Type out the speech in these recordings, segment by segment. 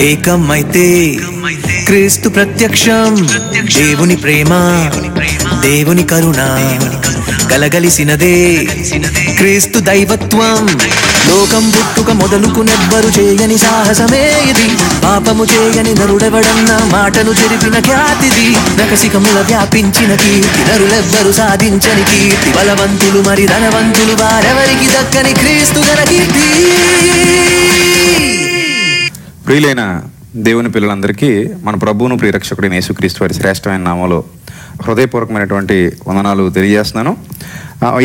ఏకమైతే క్రీస్తు ప్రత్యక్షం. దేవుని ప్రేమ దేవుని కరుణ కలగలిసినదే క్రీస్తు దైవత్వం లోకం పుట్టుక మొదలుకునెవ్వరు చేయని సాహసమే ఇది. పాపము చేయని నరుడెవడన్న మాటను చెరిపిన ఖ్యాతిది. నకసికముల వ్యాపించిన కీర్తి నరులెవ్వరు సాధించని కీర్తి. బలవంతులు మరి ధనవంతులు వారెవరికి దక్కని క్రీస్తు గల కీర్తి? ప్రియులైన దేవుని పిల్లలందరికీ మన ప్రభువును ప్రియరక్షకుడైన యేసుక్రీస్తు వారి శ్రేష్టమైన నామంలో హృదయపూర్వకమైనటువంటి వందనాలు తెలియజేస్తున్నాను.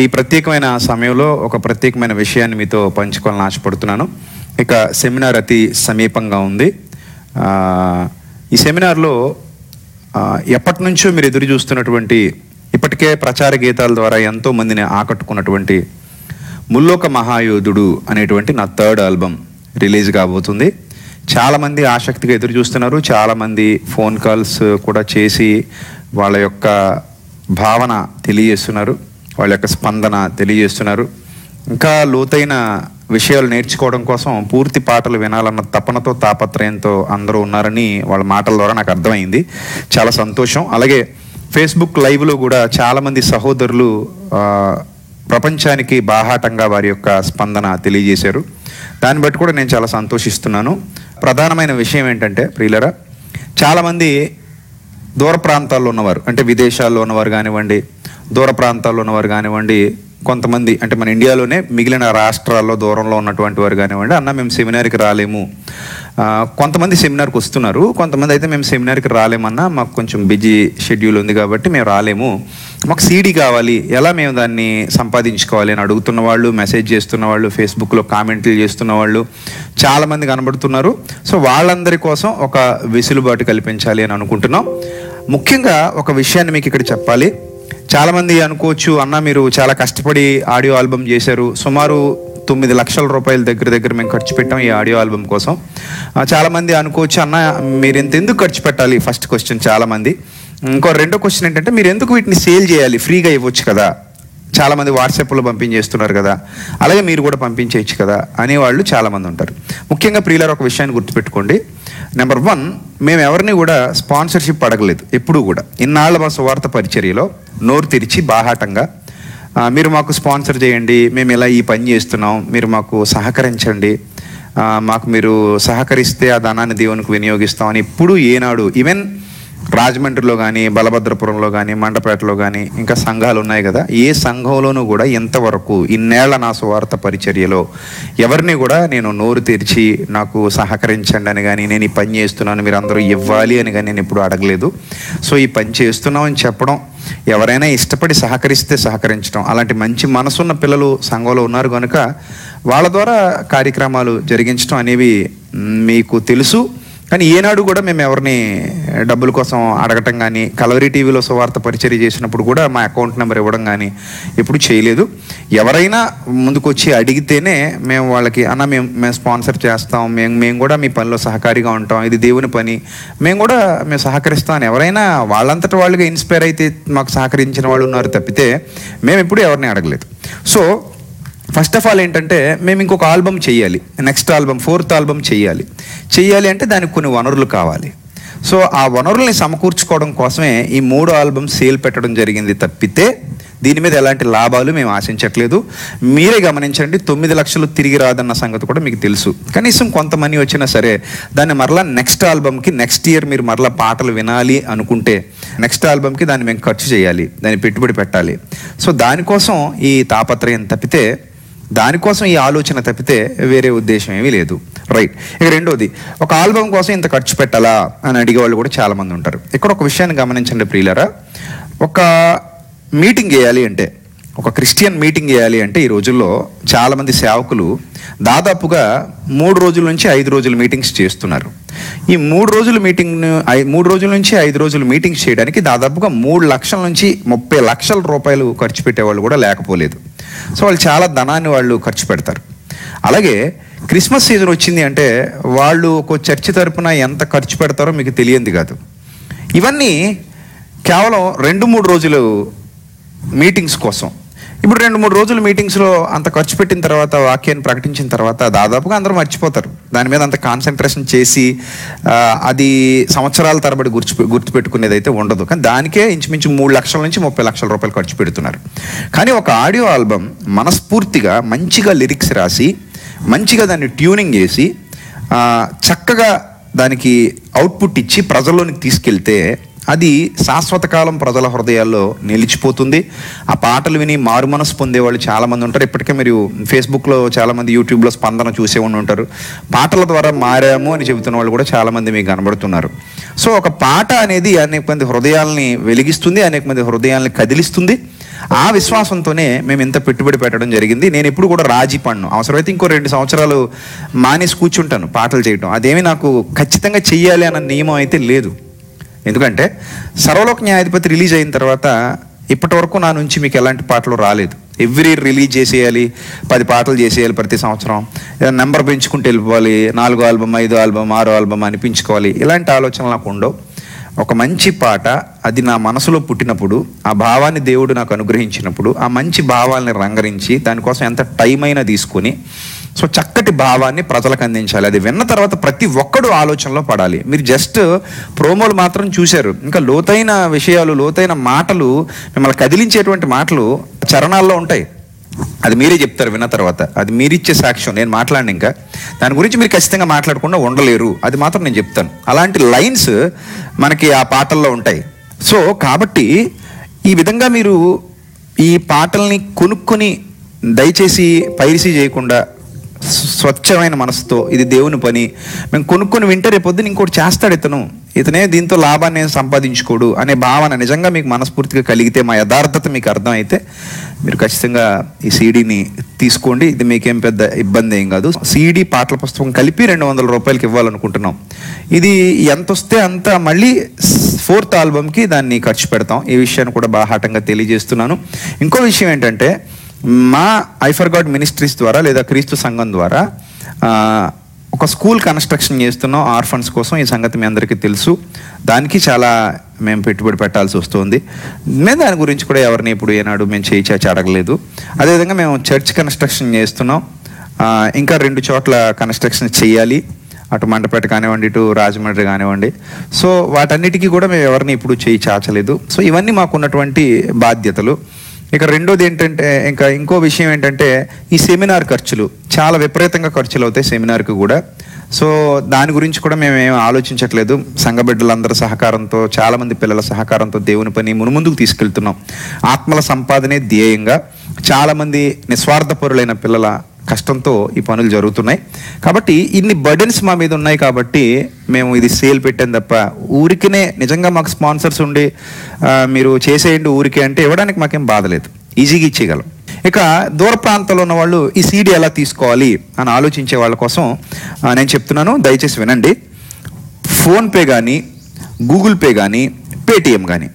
ఈ ప్రత్యేకమైన సమయంలో ఒక ప్రత్యేకమైన విషయాన్ని మీతో పంచుకోవాలని ఆశపడుతున్నాను. ఇక సెమినార్ అతి సమీపంగా ఉంది. ఈ సెమినార్లో ఎప్పటి నుంచో మీరు ఎదురు చూస్తున్నటువంటి ఇప్పటికే ప్రచార గీతాల ద్వారా ఎంతో మందిని ఆకట్టుకున్నటువంటి ముల్లోక మహాయోధుడు అనేటువంటి నా థర్డ్ ఆల్బమ్ రిలీజ్ కాబోతుంది. చాలామంది ఆసక్తిగా ఎదురు చూస్తున్నారు. చాలామంది ఫోన్ కాల్స్ కూడా చేసి వాళ్ళ యొక్క భావన తెలియజేస్తున్నారు. వాళ్ళ యొక్క స్పందన తెలియజేస్తున్నారు. ఇంకా లోతైన విషయాలు నేర్చుకోవడం కోసం పూర్తి పాటలు వినాలన్న తపనతో తాపత్రయంతో అందరూ ఉన్నారని వాళ్ళ మాటల ద్వారా నాకు అర్థమైంది. చాలా సంతోషం. అలాగే ఫేస్బుక్ లైవ్లో కూడా చాలామంది సహోదరులు ప్రపంచానికి బాహాటంగా వారి యొక్క స్పందన తెలియజేశారు. దాన్ని బట్టి కూడా నేను చాలా సంతోషిస్తున్నాను. ప్రధానమైన విషయం ఏంటంటే ప్రియులరా చాలామంది దూర ప్రాంతాల్లో ఉన్నవారు అంటే విదేశాల్లో ఉన్నవారు కానివ్వండి దూర ప్రాంతాల్లో ఉన్నవారు కానివ్వండి కొంతమంది అంటే మన ఇండియాలోనే మిగిలిన రాష్ట్రాల్లో దూరంలో ఉన్నటువంటి వారు కానివ్వండి అన్న మేము సెమినార్కి రాలేము. కొంతమంది సెమినార్కి వస్తున్నారు. కొంతమంది అయితే మేము సెమినార్కి రాలేమన్నా మాకు కొంచెం బిజీ షెడ్యూల్ ఉంది కాబట్టి మేము రాలేము. మాకు సీడీ కావాలి. ఎలా మేము దాన్ని సంపాదించుకోవాలి అని అడుగుతున్న వాళ్ళు మెసేజ్ చేస్తున్న వాళ్ళు ఫేస్బుక్లో కామెంట్లు చేస్తున్న వాళ్ళు చాలామంది కనబడుతున్నారు. సో వాళ్ళందరి కోసం ఒక వెసులుబాటు కల్పించాలి అని అనుకుంటున్నాం. ముఖ్యంగా ఒక విషయాన్ని మీకు ఇక్కడ చెప్పాలి. చాలామంది అనుకోవచ్చు అన్న మీరు చాలా కష్టపడి ఆడియో ఆల్బమ్ చేశారు. సుమారు తొమ్మిది లక్షల రూపాయల దగ్గర దగ్గర మేము ఖర్చు పెట్టాం ఈ ఆడియో ఆల్బమ్ కోసం. చాలామంది అనుకోవచ్చు అన్న మీరు ఎంత ఎందుకు ఖర్చు పెట్టాలి? ఫస్ట్ క్వశ్చన్ చాలామంది. ఇంకో రెండో క్వశ్చన్ ఏంటంటే మీరు ఎందుకు వీటిని సేల్ చేయాలి? ఫ్రీగా ఇవ్వచ్చు కదా. చాలామంది వాట్సాప్లో పంపించేస్తున్నారు కదా. అలాగే మీరు కూడా పంపించేయచ్చు కదా అనేవాళ్ళు చాలామంది ఉంటారు. ముఖ్యంగా ప్రియులారు ఒక విషయాన్ని గుర్తుపెట్టుకోండి. నెంబర్ వన్ మేము ఎవరిని కూడా స్పాన్సర్షిప్ అడగలేదు ఎప్పుడూ కూడా. ఇన్నాళ్ళ మా సువార్త పరిచర్యలో నోరు తెరిచి బాహాటంగా మీరు మాకు స్పాన్సర్ చేయండి మేము ఇలా ఈ పని చేస్తున్నాం మీరు మాకు సహకరించండి మాకు మీరు సహకరిస్తే ఆ ధనాన్ని దేవునికి వినియోగిస్తామని ఎప్పుడు ఏనాడు ఈవెన్ రాజమండ్రిలో కానీ బలభద్రపురంలో కానీ మండపేటలో కానీ ఇంకా సంఘాలు ఉన్నాయి కదా. ఏ సంఘంలోనూ కూడా ఇంతవరకు ఇన్నేళ్ళ నా స్వార్థ పరిచర్యలో ఎవరిని కూడా నేను నోరు తెరిచి నాకు సహకరించండి అని కానీ నేను ఈ పని చేస్తున్నాను మీరు అందరూ ఇవ్వాలి అని కానీ నేను ఎప్పుడు అడగలేదు. సో ఈ పని చేస్తున్నామని చెప్పడం ఎవరైనా ఇష్టపడి సహకరిస్తే సహకరించడం అలాంటి మంచి మనసున్న పిల్లలు సంఘంలో ఉన్నారు కనుక వాళ్ళ ద్వారా కార్యక్రమాలు జరిగించడం అనేవి మీకు తెలుసు. కానీ ఏనాడు కూడా మేము ఎవరిని డబ్బుల కోసం అడగటం కానీ కలవరి టీవీలో సువార్త పరిచర్య చేసినప్పుడు కూడా మా అకౌంట్ నెంబర్ ఇవ్వడం కానీ ఎప్పుడు చేయలేదు. ఎవరైనా ముందుకొచ్చి అడిగితేనే మేము వాళ్ళకి అన్న మేము మేము స్పాన్సర్ చేస్తాం మేము మేము కూడా మీ పనిలో సహకారిగా ఉంటాం ఇది దేవుని పని. మేము కూడా మేము సహకరిస్తాం అని ఎవరైనా వాళ్ళంతట వాళ్ళుగా ఇన్స్పైర్ అయితే మాకు సహకరించిన వాళ్ళు ఉన్నారు తప్పితే మేము ఎప్పుడు ఎవరిని అడగలేదు. సో ఫస్ట్ ఆఫ్ ఆల్ ఏంటంటే మేము ఇంకొక ఆల్బమ్ చేయాలి. నెక్స్ట్ ఆల్బమ్ ఫోర్త్ ఆల్బమ్ చేయాలి. చేయాలి అంటే దానికి కొన్ని వనరులు కావాలి. సో ఆ వనరుల్ని సమకూర్చుకోవడం కోసమే ఈ మూడు ఆల్బమ్ సేల్ పెట్టడం జరిగింది తప్పితే దీని మీద ఎలాంటి లాభాలు మేము ఆశించట్లేదు. మీరే గమనించండి తొమ్మిది లక్షలు తిరిగి రాదన్న సంగతి కూడా మీకు తెలుసు. కనీసం కొంత మనీ వచ్చినా సరే దాన్ని మరలా నెక్స్ట్ ఆల్బమ్కి నెక్స్ట్ ఇయర్ మీరు మరలా పాటలు వినాలి అనుకుంటే నెక్స్ట్ ఆల్బమ్కి దాన్ని మేము ఖర్చు చేయాలి దాన్ని పెట్టుబడి పెట్టాలి. సో దానికోసం ఈ తాపత్రయం తప్పితే దానికోసం ఈ ఆలోచన తప్పితే వేరే ఉద్దేశం ఏమీ లేదు. రైట్ ఇక రెండోది ఒక ఆల్బమ్ కోసం ఇంత ఖర్చు పెట్టాలా అని అడిగే వాళ్ళు కూడా చాలామంది ఉంటారు. ఇక్కడ ఒక విషయాన్ని గమనించండి ప్రియులరా. ఒక మీటింగ్ చేయాలి అంటే ఒక క్రిస్టియన్ మీటింగ్ చేయాలి అంటే ఈ రోజుల్లో చాలామంది సేవకులు దాదాపుగా మూడు రోజుల నుంచి ఐదు రోజుల మీటింగ్స్ చేస్తున్నారు. ఈ మూడు రోజుల మీటింగ్ మూడు రోజుల నుంచి ఐదు రోజులు మీటింగ్స్ చేయడానికి దాదాపుగా మూడు లక్షల నుంచి ముప్పై లక్షల రూపాయలు ఖర్చు పెట్టేవాళ్ళు కూడా లేకపోలేదు. సో వాళ్ళు చాలా ధనాన్ని వాళ్ళు ఖర్చు పెడతారు. అలాగే క్రిస్మస్ సీజన్ వచ్చింది అంటే వాళ్ళు ఒక చర్చి తరపున ఎంత ఖర్చు పెడతారో మీకు తెలియంది కాదు. ఇవన్నీ కేవలం రెండు మూడు రోజులు మీటింగ్స్ కోసం. ఇప్పుడు రెండు మూడు రోజులు మీటింగ్స్లో అంత ఖర్చు పెట్టిన తర్వాత వాక్యాన్ని ప్రకటించిన తర్వాత దాదాపుగా అందరూ మర్చిపోతారు. దాని మీద అంత కాన్సన్ట్రేషన్ చేసి అది సంవత్సరాల తరబడి గుర్తు గుర్తుపెట్టుకునేది అయితే ఉండదు. కానీ దానికే ఇంచుమించు మూడు లక్షల నుంచి ముప్పై లక్షల రూపాయలు ఖర్చు పెడుతున్నారు. కానీ ఒక ఆడియో ఆల్బమ్ మనస్ఫూర్తిగా మంచిగా లిరిక్స్ రాసి మంచిగా దాన్ని ట్యూనింగ్ చేసి చక్కగా దానికి అవుట్పుట్ ఇచ్చి ప్రజల్లోనికి తీసుకెళ్తే అది శాశ్వతకాలం ప్రజల హృదయాల్లో నిలిచిపోతుంది. ఆ పాటలు విని మారు మనసు పొందేవాళ్ళు చాలామంది ఉంటారు. ఇప్పటికే మీరు ఫేస్బుక్లో చాలామంది యూట్యూబ్లో స్పందన చూసే ఉండి ఉంటారు. పాటల ద్వారా మారాము అని చెబుతున్న వాళ్ళు కూడా చాలామంది మీకు కనబడుతున్నారు. సో ఒక పాట అనేది అనేక మంది హృదయాల్ని వెలిగిస్తుంది అనేక మంది హృదయాల్ని కదిలిస్తుంది. ఆ విశ్వాసంతోనే మేము ఇంత పెట్టుబడి పెట్టడం జరిగింది. నేను ఎప్పుడు కూడా రాజీ పన్ను అవసరమైతే ఇంకో రెండు సంవత్సరాలు మానేసి కూర్చుంటాను పాటలు చేయటం. అదేమి నాకు ఖచ్చితంగా చెయ్యాలి అన్న నియమం అయితే లేదు. ఎందుకంటే సర్వలోక న్యాయాధిపతి రిలీజ్ అయిన తర్వాత ఇప్పటి వరకు నా నుంచి మీకు ఎలాంటి పాటలు రాలేదు. ఎవ్రీ రిలీజ్ చేసేయాలి పది పాటలు చేసేయాలి ప్రతి సంవత్సరం. నెంబర్ పెంచుకుంటూ వెళ్ళిపోవాలి నాలుగో ఆల్బమ్ ఐదో ఆల్బమ్ ఆరో ఆల్బమ్ అనిపించుకోవాలి ఇలాంటి ఆలోచనలు నాకు ఉండవు. ఒక మంచి పాట అది నా మనసులో పుట్టినప్పుడు ఆ భావాన్ని దేవుడు నాకు అనుగ్రహించినప్పుడు ఆ మంచి భావాల్ని రంగరించి దానికోసం ఎంత టైం అయినా తీసుకొని సో చక్కటి భావాన్ని ప్రజలకు అందించాలి. అది విన్న తర్వాత ప్రతి ఒక్కడు ఆలోచనలో పడాలి. మీరు జస్ట్ ప్రోమోలు మాత్రం చూశారు. ఇంకా లోతైన విషయాలు లోతైన మాటలు మిమ్మల్ని కదిలించేటువంటి మాటలు చరణాల్లో ఉంటాయి. అది మీరే చెప్తారు విన్న తర్వాత. అది మీరిచ్చే సాక్ష్యం. నేను మాట్లాడిన ఇంకా. దాని గురించి మీరు ఖచ్చితంగా మాట్లాడకుండా ఉండలేరు. అది మాత్రం నేను చెప్తాను. అలాంటి లైన్స్ మనకి ఆ పాటల్లో ఉంటాయి. సో కాబట్టి ఈ విధంగా మీరు ఈ పాటల్ని కొనుక్కొని దయచేసి పైరసీ చేయకుండా స్వచ్ఛమైన మనసుతో ఇది దేవుని పని. మేము కొనుక్కొని వింటే రేపు పొద్దున ఇంకోటి చేస్తాడు ఇతను. ఇతనే దీంతో లాభాన్ని సంపాదించుకోడు అనే భావన నిజంగా మీకు మనస్ఫూర్తిగా కలిగితే మా యథార్థత మీకు అర్థమైతే మీరు ఖచ్చితంగా ఈ సీడీని తీసుకోండి. ఇది మీకేం పెద్ద ఇబ్బంది ఏం కాదు. సీడీ పాటల పుస్తకం కలిపి రెండు వందల రూపాయలకి ఇవ్వాలనుకుంటున్నాం. ఇది ఎంత వస్తే అంత మళ్ళీ ఫోర్త్ ఆల్బమ్కి దాన్ని ఖర్చు పెడతాం. ఈ విషయాన్ని కూడా బాహాటంగా తెలియజేస్తున్నాను. ఇంకో విషయం ఏంటంటే మా ఐఫర్ గాడ్ మినిస్ట్రీస్ ద్వారా లేదా క్రీస్తు సంఘం ద్వారా ఒక స్కూల్ కన్స్ట్రక్షన్ చేస్తున్నాం ఆర్ఫన్స్ కోసం. ఈ సంగతి మీ అందరికీ తెలుసు. దానికి చాలా మేము పెట్టుబడి పెట్టాల్సి వస్తుంది. మేము దాని గురించి కూడా ఎవరిని ఇప్పుడు ఏనాడు మేము చేయి చాచి అడగలేదు. అదేవిధంగా మేము చర్చ్ కన్స్ట్రక్షన్ చేస్తున్నాం. ఇంకా రెండు చోట్ల కన్స్ట్రక్షన్ చేయాలి. అటు మండపేట కానివ్వండి ఇటు రాజమండ్రి కానివ్వండి. సో వాటన్నిటికీ కూడా మేము ఎవరిని ఇప్పుడు చేయి చాచలేదు. సో ఇవన్నీ మాకున్నటువంటి బాధ్యతలు. ఇక రెండోది ఏంటంటే ఇంకా ఇంకో విషయం ఏంటంటే ఈ సెమినార్ ఖర్చులు చాలా విపరీతంగా ఖర్చులు అవుతాయి సెమినార్కి కూడా. సో దాని గురించి కూడా మేము ఏం ఆలోచించట్లేదు. సంఘ బిడ్డలందరి సహకారంతో చాలామంది పిల్లల సహకారంతో దేవుని పని మునుముందుకు తీసుకెళ్తున్నాం. ఆత్మల సంపాదనే ధ్యేయంగా చాలామంది నిస్వార్థపరులైన పిల్లల కష్టంతో ఈ పనులు జరుగుతున్నాయి. కాబట్టి ఇన్ని బర్డెన్స్ మా మీద ఉన్నాయి కాబట్టి మేము ఇది సేల్ పెట్టాం తప్ప ఊరికినే నిజంగా మాకు స్పాన్సర్స్ ఉండి మీరు చేసేయండి ఊరికే అంటే ఇవ్వడానికి మాకేం బాధలేదు ఈజీగా ఇచ్చేయగలం. ఇక దూర ప్రాంతంలో ఉన్న వాళ్ళు ఈ సీడీ ఎలా తీసుకోవాలి అని ఆలోచించే వాళ్ళ కోసం నేను చెప్తున్నాను. దయచేసి వినండి. ఫోన్పే కానీ గూగుల్ పే కానీ పేటిఎం కానీ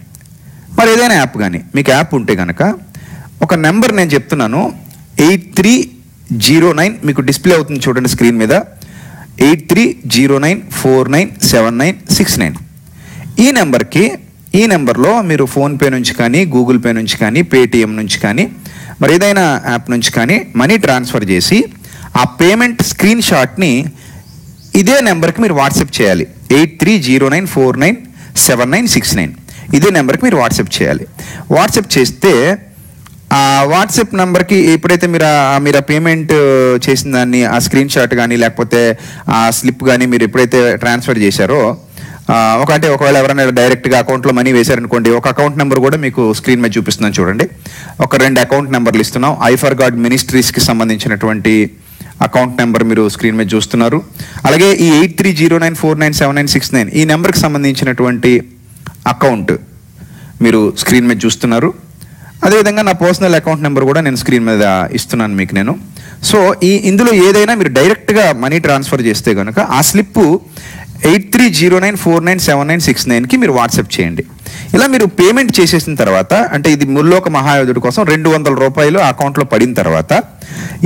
మరి ఏదైనా యాప్ కానీ మీకు యాప్ ఉంటే కనుక ఒక నెంబర్ నేను చెప్తున్నాను. ఎయిట్ త్రీ జీరో నైన్ మీకు డిస్ప్లే అవుతుంది చూడండి స్క్రీన్ మీద. Eight three zero nine four nine seven nine six nine. ఈ నెంబర్కి ఈ నెంబర్లో మీరు ఫోన్పే నుంచి కానీ గూగుల్ పే నుంచి కానీ పేటిఎం నుంచి కానీ మరి ఏదైనా యాప్ నుంచి కానీ మనీ ట్రాన్స్ఫర్ చేసి ఆ పేమెంట్ స్క్రీన్ షాట్ని ఇదే నెంబర్కి మీరు వాట్సాప్ చేయాలి. Eight three zero nine four nine seven nine six nine. ఇదే నెంబర్కి మీరు వాట్సాప్ చేయాలి. వాట్సాప్ చేస్తే ఆ వాట్సాప్ నెంబర్కి ఎప్పుడైతే మీరు మీరు ఆ పేమెంట్ చేసిన దాన్ని ఆ స్క్రీన్ షాట్ కానీ లేకపోతే ఆ స్లిప్ కానీ మీరు ఎప్పుడైతే ట్రాన్స్ఫర్ చేశారో ఒక అంటే ఒకవేళ ఎవరైనా డైరెక్ట్గా అకౌంట్లో మనీ వేశారనుకోండి ఒక అకౌంట్ నెంబర్ కూడా మీకు స్క్రీన్ మీద చూపిస్తున్నాను చూడండి. ఒక రెండు అకౌంట్ నెంబర్లు ఇస్తున్నాం. ఐఫర్ గాడ్ మినిస్ట్రీస్కి సంబంధించినటువంటి అకౌంట్ నెంబర్ మీరు స్క్రీన్ మీద చూస్తున్నారు. అలాగే ఈ eight three zero nine four nine seven nine six nine ఈ నెంబర్కి సంబంధించినటువంటి అకౌంట్ మీరు స్క్రీన్ మీద చూస్తున్నారు. అదేవిధంగా నా పర్సనల్ అకౌంట్ నెంబర్ కూడా నేను స్క్రీన్ మీద ఇస్తున్నాను మీకు నేను. సో ఈ ఇందులో ఏదైనా మీరు డైరెక్ట్గా మనీ ట్రాన్స్ఫర్ చేస్తే కనుక ఆ slip eight three zero nine four nine seven nine six నైన్కి మీరు వాట్సాప్ చేయండి. ఇలా మీరు పేమెంట్ చేసేసిన తర్వాత అంటే ఇది ముల్లోక మహాయోధుడి కోసం రెండు వందల రూపాయలు అకౌంట్లో పడిన తర్వాత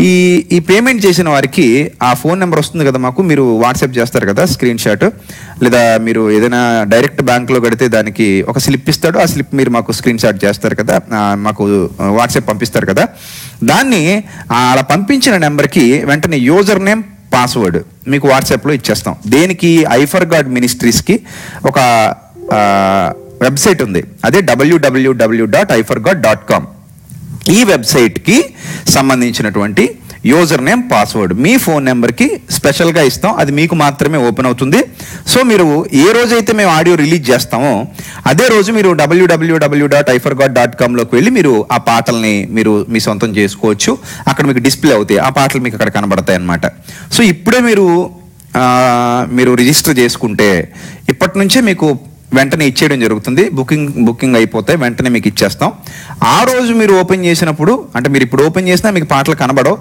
ఈ ఈ పేమెంట్ చేసిన వారికి ఆ ఫోన్ నెంబర్ వస్తుంది కదా మాకు మీరు వాట్సాప్ చేస్తారు కదా స్క్రీన్ షాట్ లేదా మీరు ఏదైనా డైరెక్ట్ బ్యాంక్లో కడితే దానికి ఒక స్లిప్ ఇస్తాడు ఆ స్లిప్ మీరు మాకు స్క్రీన్ షాట్ చేస్తారు కదా మాకు వాట్సాప్ పంపిస్తారు కదా. దాన్ని అలా పంపించిన నెంబర్కి వెంటనే యూజర్ నేమ్ పాస్వర్డ్ మీకు వాట్సాప్లో ఇచ్చేస్తాం. దేనికి? ఐఫర్ గాడ్ మినిస్ట్రీస్కి ఒక వెబ్సైట్ ఉంది. అదే W W W dot I for God dot com ఈ వెబ్సైట్కి సంబంధించినటువంటి యూజర్ నేమ్ పాస్వర్డ్ మీ ఫోన్ నెంబర్కి స్పెషల్గా ఇస్తాం. అది మీకు మాత్రమే ఓపెన్ అవుతుంది. సో మీరు ఏ రోజైతే మేము ఆడియో రిలీజ్ చేస్తామో అదే రోజు మీరు W W W dot I for God dot కామ్లోకి వెళ్ళి మీరు ఆ పాటల్ని మీరు మీ సొంతం చేసుకోవచ్చు. అక్కడ మీకు డిస్ప్లే అవుతాయి. ఆ పాటలు మీకు అక్కడ కనబడతాయి అన్నమాట. సో ఇప్పుడే మీరు మీరు రిజిస్టర్ చేసుకుంటే ఇప్పటి నుంచే మీకు వెంటనే ఇచ్చేయడం జరుగుతుంది. బుకింగ్ బుకింగ్ అయిపోతే వెంటనే మీకు ఇచ్చేస్తాం. ఆ రోజు మీరు ఓపెన్ చేసినప్పుడు అంటే మీరు ఇప్పుడు ఓపెన్ చేసినా మీకు పాటలు కనబడవు.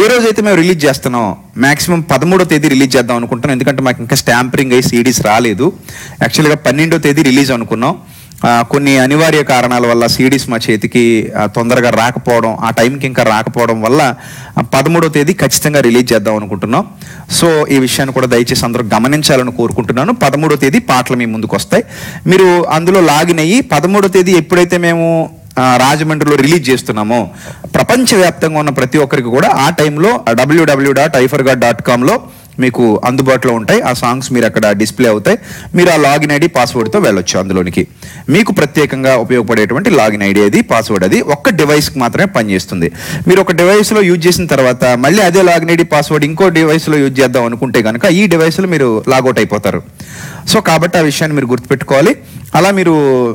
ఏ రోజైతే మేము రిలీజ్ చేస్తున్నాం మాక్సిమం పదమూడో తేదీ రిలీజ్ చేద్దాం అనుకుంటున్నాం. ఎందుకంటే మాకు ఇంకా స్టాంపరింగ్ అయ్యి సీడీస్ రాలేదు. యాక్చువల్గా పన్నెండో తేదీ రిలీజ్ అనుకున్నాం. కొన్ని అనివార్య కారణాల వల్ల సీడీస్ మా చేతికి తొందరగా రాకపోవడం ఆ టైంకి ఇంకా రాకపోవడం వల్ల పదమూడో తేదీ ఖచ్చితంగా రిలీజ్ చేద్దాం అనుకుంటున్నాం. సో ఈ విషయాన్ని కూడా దయచేసి అందరూ గమనించాలని కోరుకుంటున్నాను. పదమూడో తేదీ పాటలు మీ ముందుకు వస్తాయి. మీరు అందులో లాగిన్ అయ్యి పదమూడో తేదీ ఎప్పుడైతే మేము రాజమండ్రిలో రిలీజ్ చేస్తున్నామో ప్రపంచవ్యాప్తంగా ఉన్న ప్రతి ఒక్కరికి కూడా ఆ టైంలో డబ్ల్యూడబ్ల్యూ డాట్ ఐఫర్గా డాట్ కామ్లో మీకు అందుబాటులో ఉంటాయి. ఆ సాంగ్స్ మీరు అక్కడ డిస్ప్లే అవుతాయి. మీరు ఆ లాగిన్ ఐడి పాస్వర్డ్తో వెళ్ళొచ్చు అందులోనికి. మీకు ప్రత్యేకంగా ఉపయోగపడేటువంటి లాగిన్ ఐడి అది పాస్వర్డ్ అది. ఒక్క డివైస్కి మాత్రమే పనిచేస్తుంది. మీరు ఒక డివైస్లో యూజ్ చేసిన తర్వాత మళ్ళీ అదే లాగిన్ ఐడి పాస్వర్డ్ ఇంకో డివైస్లో యూజ్ చేద్దాం అనుకుంటే కనుక ఈ డివైస్లో మీరు లాగౌట్ అయిపోతారు. సో కాబట్టి ఆ విషయాన్ని మీరు గుర్తుపెట్టుకోవాలి. అలా మీరు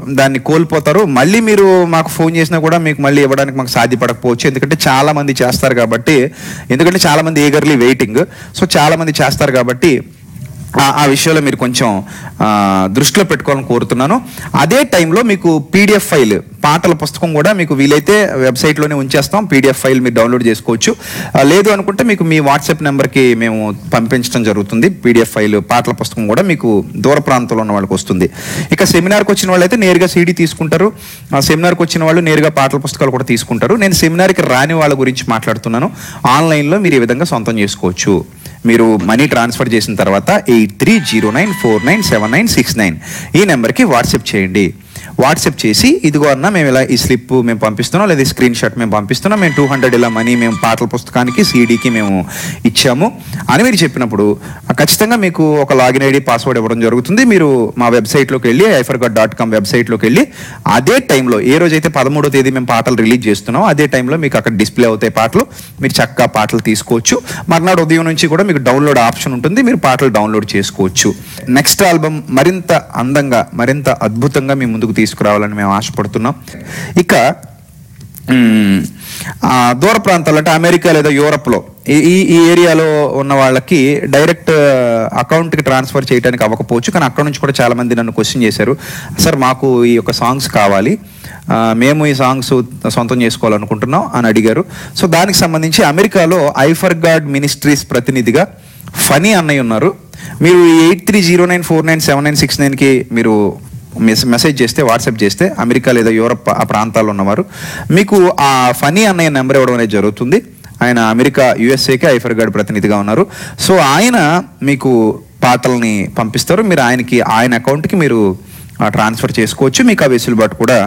దాన్ని కోల్పోతారు. మళ్ళీ మీరు మాకు ఫోన్ చేసినా కూడా మీకు మళ్ళీ ఇవ్వడానికి మాకు సాధ్యపడకపోవచ్చు. ఎందుకంటే చాలా మంది చేస్తారు కాబట్టి ఎందుకంటే చాలా మంది ఈగర్లీ వెయిటింగ్ సో చాలా మంది చేస్తారు కాబట్టి ఆ- విషయంలో మీరు కొంచెం దృష్టిలో పెట్టుకోవాలని కోరుతున్నాను. అదే టైంలో మీకు పీడిఎఫ్ ఫైల్ పాటల పుస్తకం కూడా మీకు వీలైతే వెబ్సైట్లోనే ఉంచేస్తాం. పీడిఎఫ్ ఫైల్ మీరు డౌన్లోడ్ చేసుకోవచ్చు. లేదు అనుకుంటే మీకు మీ వాట్సాప్ నెంబర్కి మేము పంపించడం జరుగుతుంది. పీడిఎఫ్ ఫైల్ పాటల పుస్తకం కూడా మీకు దూర ప్రాంతంలో ఉన్న వాళ్ళకి వస్తుంది. ఇక సెమినార్కి వచ్చిన వాళ్ళు అయితే నేరుగా సీడీ తీసుకుంటారు. ఆ సెమినార్కి వచ్చిన వాళ్ళు నేరుగా పాటల పుస్తకాలు కూడా తీసుకుంటారు. నేను సెమినార్కి రాని వాళ్ళ గురించి మాట్లాడుతున్నాను. ఆన్లైన్లో మీరు ఈ విధంగా సొంతం చేసుకోవచ్చు. మీరు మనీ ట్రాన్స్ఫర్ చేసిన తర్వాత eight three zero nine four nine seven nine six nine ఈ నెంబర్కి వాట్సాప్ చేయండి. వాట్సాప్ చేసి ఇదిగో అన్న మేము ఇలా ఈ స్లిప్ మేము పంపిస్తున్నాం లేదా స్క్రీన్ షాట్ మేము పంపిస్తున్నాం మేము టూ హండ్రెడ్ ఇలా మనీ మేము పాటల పుస్తకానికి సీడీకి మేము ఇచ్చాము. అని మీరు చెప్పినప్పుడు ఖచ్చితంగా మీకు ఒక లాగిన్ ఐడి పాస్వర్డ్ ఇవ్వడం జరుగుతుంది. మీరు మా వెబ్సైట్లోకి వెళ్ళి ఐఫర్గడ్ డాట్ కామ్ వెబ్సైట్లోకి వెళ్ళి అదే టైంలో ఏ రోజైతే పదమూడో తేదీ మేము పాటలు రిలీజ్ చేస్తున్నాం అదే టైంలో మీకు అక్కడ డిస్ప్లే అవుతాయి పాటలు. మీరు చక్కగా పాటలు తీసుకోవచ్చు. మర్నాడు ఉదయం నుంచి కూడా మీకు డౌన్లోడ్ ఆప్షన్ ఉంటుంది. మీరు పాటలు డౌన్లోడ్ చేసుకోవచ్చు. నెక్స్ట్ ఆల్బమ్ మరింత అందంగా మరింత అద్భుతంగా మీ ముందుకు తీసుకురావాలని మేము ఆశపడుతున్నాం. ఇక దూర ప్రాంతాలు అంటే అమెరికా లేదా యూరప్లో ఈ ఈ- ఈ ఏరియాలో ఉన్న వాళ్ళకి డైరెక్ట్ అకౌంట్కి ట్రాన్స్ఫర్ చేయడానికి అవ్వకపోవచ్చు. కానీ అక్కడ నుంచి కూడా చాలామంది నన్ను క్వశ్చన్ చేశారు సార్ మాకు ఈ యొక్క సాంగ్స్ కావాలి. మేము ఈ సాంగ్స్ సొంతం చేసుకోవాలనుకుంటున్నాం అని అడిగారు. సో దానికి సంబంధించి అమెరికాలో ఐఫర్ గాడ్ మినిస్ట్రీస్ ప్రతినిధిగా ఫనీ అన్నయ్య ఉన్నారు. మీరు eight three zero nine four nine seven nine six నైన్కి మీరు మెస్ మెసేజ్ చేస్తే వాట్సాప్ చేస్తే అమెరికా లేదా యూరప్ ఆ ప్రాంతాల్లో ఉన్నవారు మీకు ఆ ఫనీ అన్నయ్య నెంబర్ ఇవ్వడం అనేది జరుగుతుంది. ఆయన అమెరికా యుఎస్ఏకి ఐఫర్ గార్డ్ ప్రతినిధిగా ఉన్నారు. సో ఆయన మీకు పాటల్ని పంపిస్తారు. మీరు ఆయనకి ఆయన అకౌంట్కి మీరు ట్రాన్స్ఫర్ చేసుకోవచ్చు. మీకు ఆ వెసులుబాటు కూడా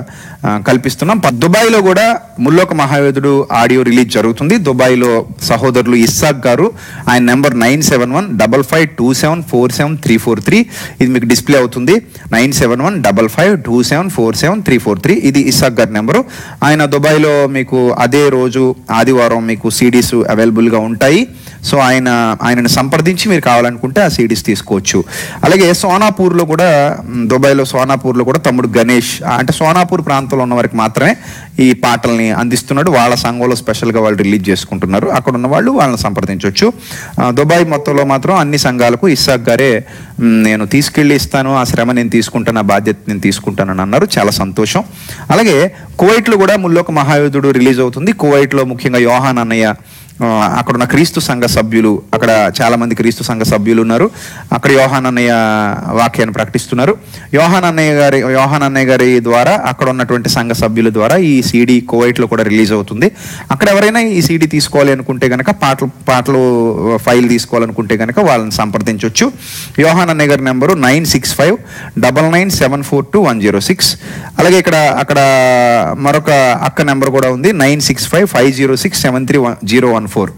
కల్పిస్తున్నాం. దుబాయ్లో కూడా ముల్లోక మహాయోధుడు ఆడియో రిలీజ్ జరుగుతుంది. దుబాయ్లో సహోదరులు ఇస్సాక్ గారు ఆయన number nine seven one double five two seven four seven three four three. ఇది మీకు డిస్ప్లే అవుతుంది. Nine seven one double five two seven four seven three four three. ఇది ఇస్సాక్ గారి నెంబరు. ఆయన దుబాయ్లో మీకు అదే రోజు ఆదివారం మీకు సీడీస్ అవైలబుల్గా ఉంటాయి. సో ఆయన ఆయనను సంప్రదించి మీరు కావాలనుకుంటే ఆ సీడీస్ తీసుకోవచ్చు. అలాగే సోనాపూర్లో కూడా దుబాయ్లో సోనాపూర్లో కూడా తమ్ముడు గణేష్ అంటే సోనాపూర్ ప్రాంతంలో ఉన్న వారికి మాత్రమే ఈ పాటల్ని అందిస్తున్నాడు. వాళ్ళ సంఘంలో స్పెషల్గా వాళ్ళు రిలీజ్ చేసుకుంటున్నారు. అక్కడ ఉన్న వాళ్ళు వాళ్ళని సంప్రదించవచ్చు దుబాయ్ మొత్తంలో మాత్రం అన్ని సంఘాలకు ఇస్సాక్ గారే నేను తీసుకెళ్ళి ఇస్తాను ఆ శ్రమ నేను తీసుకుంటాను ఆ బాధ్యత నేను తీసుకుంటానని అన్నారు. చాలా సంతోషం. అలాగే కువైట్లో కూడా ముల్లోక మహాయోధుడు రిలీజ్ అవుతుంది. కువైట్లో ముఖ్యంగా యోహాన్ అన్నయ్య అక్కడ ఉన్న క్రీస్తు సంఘ సభ్యులు అక్కడ చాలామంది క్రీస్తు సంఘ సభ్యులు ఉన్నారు. అక్కడ యోహాన్ అన్నయ్య వాక్యాన్ని ప్రకటిస్తున్నారు. యోహాన్ అన్నయ్య గారి యోహాన్ అన్నయ్య గారి ద్వారా అక్కడ ఉన్నటువంటి సంఘ సభ్యుల ద్వారా ఈ సీడీ కోవైట్లో కూడా రిలీజ్ అవుతుంది. అక్కడ ఎవరైనా ఈ సీడీ తీసుకోవాలి అనుకుంటే కనుక పాటలు పాటలు ఫైల్ తీసుకోవాలనుకుంటే కనుక వాళ్ళని సంప్రదించవచ్చు యోహాన్ అన్నయ్య గారి number nine six five double nine seven four two one zero six. అలాగే ఇక్కడ అక్కడ మరొక అక్క నెంబర్ కూడా ఉంది nine six five five zero six seven three one zero one four.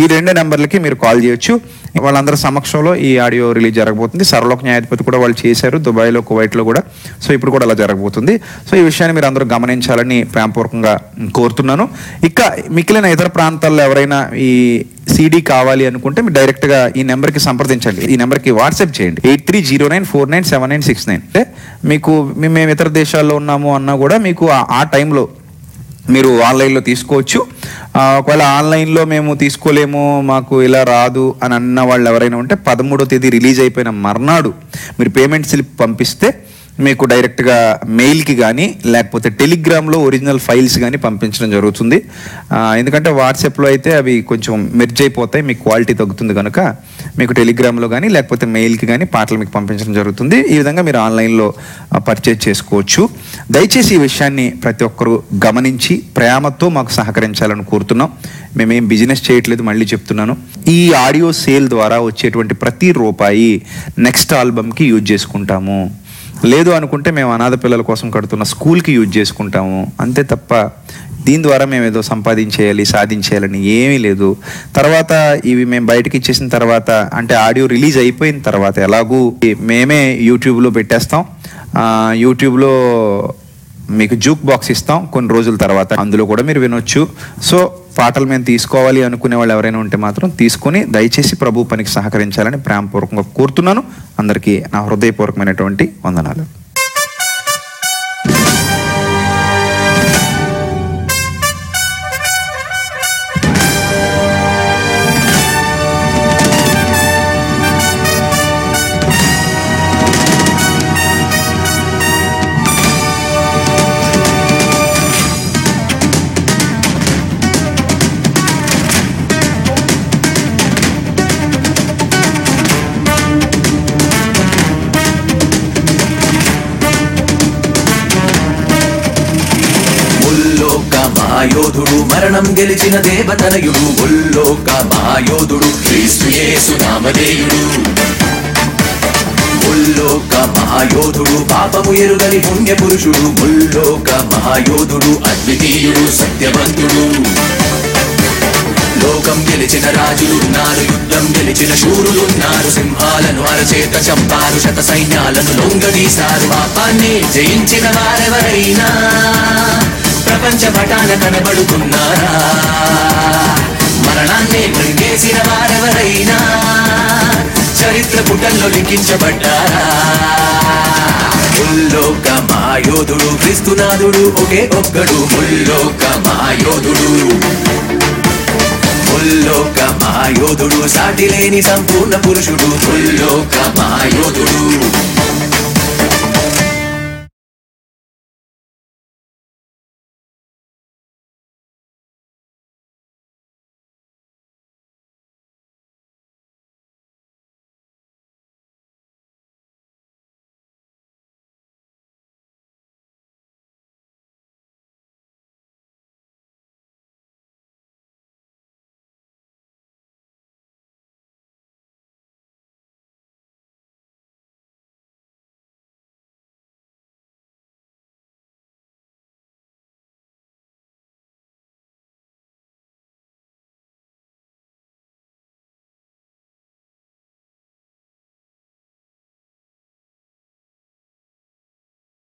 ఈ రెండు నెంబర్లకి మీరు కాల్ చేయొచ్చు. వాళ్ళందరి సమక్షంలో ఈ ఆడియో రిలీజ్ జరగబోతుంది. సర్లోక్ న్యాయాధిపతి కూడా వాళ్ళు చేశారు. దుబాయ్లో కువైట్లో కూడా. సో ఇప్పుడు కూడా అలా జరగబోతుంది. సో ఈ విషయాన్ని మీరు అందరూ గమనించాలని ప్రేమపూర్వకంగా కోరుతున్నాను. ఇంకా మిగిలిన ఇతర ప్రాంతాల్లో ఎవరైనా ఈ సీడీ కావాలి అనుకుంటే మీరు డైరెక్ట్గా ఈ నెంబర్కి సంప్రదించండి. ఈ నెంబర్కి వాట్సాప్ చేయండి. Eight three zero nine four nine seven nine six nine. అంటే మీకు మేము ఇతర దేశాల్లో ఉన్నాము అన్నా కూడా మీకు ఆ- టైంలో మీరు ఆన్లైన్లో తీసుకోవచ్చు. ఒకవేళ ఆన్లైన్లో మేము తీసుకోలేము మాకు ఇలా రాదు అని అన్న వాళ్ళు ఎవరైనా ఉంటే పదమూడో తేదీ రిలీజ్ అయిపోయిన మర్నాడు మీరు పేమెంట్ స్లిప్ పంపిస్తే మీకు డైరెక్ట్గా మెయిల్కి కానీ లేకపోతే టెలిగ్రామ్లో ఒరిజినల్ ఫైల్స్ కానీ పంపించడం జరుగుతుంది. ఎందుకంటే వాట్సాప్లో అయితే అవి కొంచెం మెర్జ్ అయిపోతాయి మీకు క్వాలిటీ తగ్గుతుంది కనుక మీకు టెలిగ్రామ్లో కానీ లేకపోతే మెయిల్కి కానీ పాటలు మీకు పంపించడం జరుగుతుంది. ఈ విధంగా మీరు ఆన్లైన్లో పర్చేజ్ చేసుకోవచ్చు. దయచేసి ఈ విషయాన్ని ప్రతి ఒక్కరూ గమనించి ప్రేమతో మాకు సహకరించాలని కోరుతున్నాం. మేమేం బిజినెస్ చేయట్లేదు మళ్ళీ చెప్తున్నాను. ఈ ఆడియో సేల్ ద్వారా వచ్చేటువంటి ప్రతి రూపాయి నెక్స్ట్ ఆల్బమ్కి యూజ్ చేసుకుంటాము. లేదు అనుకుంటే మేము అనాథ పిల్లల కోసం కడుతున్న స్కూల్కి యూజ్ చేసుకుంటాము. అంతే తప్ప దీని ద్వారా మేము ఏదో సంపాదించేయాలి సాధించేయాలని ఏమీ లేదు. తర్వాత ఇవి మేము బయటకి ఇచ్చేసిన తర్వాత అంటే ఆడియో రిలీజ్ అయిపోయిన తర్వాత ఎలాగూ మేమే యూట్యూబ్లో పెట్టేస్తాం. యూట్యూబ్లో మీకు జూక్ బాక్స్ ఇస్తాం. కొన్ని రోజుల తర్వాత అందులో కూడా మీరు వినొచ్చు. సో పాటలు మేము తీసుకోవాలి అనుకునే వాళ్ళు ఎవరైనా ఉంటే మాత్రం తీసుకొని దయచేసి ప్రభు పనికి సహకరించాలని ప్రేమపూర్వకంగా కోరుతున్నాను. అందరికీ నా హృదయపూర్వకమైనటువంటి వందనాలు. మహాయోధుడు మరణం గెలిచిన దేవతనయుడు ఒల్లోక మహాయోధుడు క్రీస్తుయేసు నామధేయుడు. ముల్లోక మహాయోధుడు పాపము ఎరుగని పుణ్య పురుషుడు ముల్లోక మహాయోధుడు అద్వితీయుడు సత్యవంతుడు. లోకం గెలిచిన రాజులున్నారు యుద్ధం గెలిచిన శూరులున్నారు సింహాలను అరచేత చంపారు శత సైన్యాలను లొంగదీశారు పాపాన్ని జయించిన వారెవరైనా? ప్రపంచ పటాన కనబడుతున్నారా? మరణాన్ని మృంగేసిన వారెవరైనా? చరిత్ర పుటల్లో లిఖించబడ్డారా? ముల్లోక మాయోధుడు క్రిస్తునాథుడు ఒకే ఒక్కడు ముల్లోక మాయోధుడు. ముల్లోక మాయోధుడు సాటి లేని సంపూర్ణ పురుషుడు ముల్లోక మాయోధుడు.